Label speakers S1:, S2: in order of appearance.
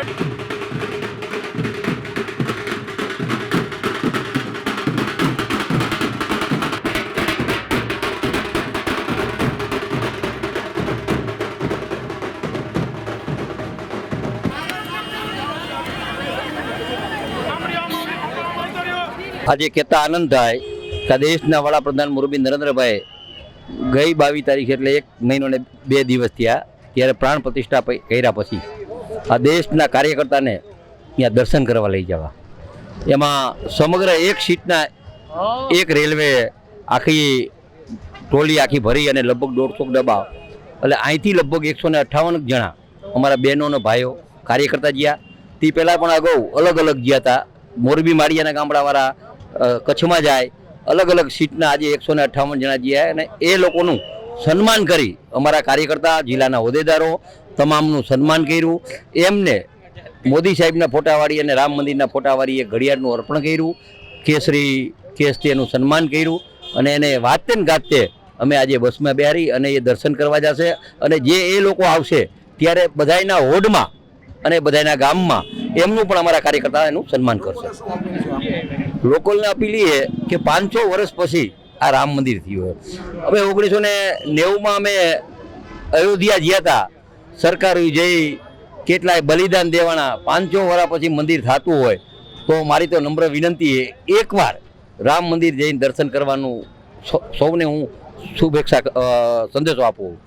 S1: આજે કહેતા આનંદ થાય. કે આ દેશના વડાપ્રધાન મુરબી નરેન્દ્રભાઈ ગઈ બાવીસ તારીખ એટલે એક મહિનો ને બે દિવસ થયા, ત્યારે પ્રાણ પ્રતિષ્ઠા પ- કર્યા પછી. આ દેશના કાર્યકર્તાને ત્યાં દર્શન કરવા લઈ જવા. એમાં સમગ્ર એક સીટના એક રેલવે આખી ટ્રોલી આખી ભરી અને લગભગ દોઢસો ડબ્બા એટલે અહીંથી લગભગ એકસો ને અઠ્ઠાવન જણા અમારા બહેનો અને ભાઈઓ કાર્યકર્તા ગયા તે પહેલાં પણ અગાઉ અલગ અલગ ગયા હતા મોરબી માળિયાના ગામડાવાળા કચ્છમાં જાય. અલગ અલગ સીટના આજે એકસો ને અઠ્ઠાવન જણા ગયા અને એ લોકોનું સન્માન કરી અમારા કાર્યકર્તા, જિલ્લાના હોદ્દેદારો તમામનું સન્માન કર્યું. એમને મોદી સાહેબના ફોટાવાળી અને રામ મંદિરના ફોટાવાળીએ ઘડિયાળનું અર્પણ કર્યું. કેસરી કેસથી એનું સન્માન કર્યું. અને એને વાતે ને ગાતે અમે આજે બસમાં બેહારી અને એ દર્શન કરવા જશે. અને જે એ લોકો આવશે ત્યારે બધાયના હોડમાં અને બધાયના ગામમાં એમનું પણ અમારા કાર્યકર્તા એનું સન્માન કરશે. લોકોને અપીલ એ કે પાંચસો વર્ષ પછી આ રામ મંદિર થયું હવે ઓગણીસો ને નેવુંમાં અમે અયોધ્યા ગયા હતા સરકાર જે કેટલાય બલિદાન દેવાના પાંચસો વર્ષ પછી મંદિર થતું હોય, તો મારી તો નમ્ર વિનંતી એ એકવાર રામ મંદિર જઈને દર્શન કરવાનું સૌને હું શુભેચ્છા સંદેશો આપું.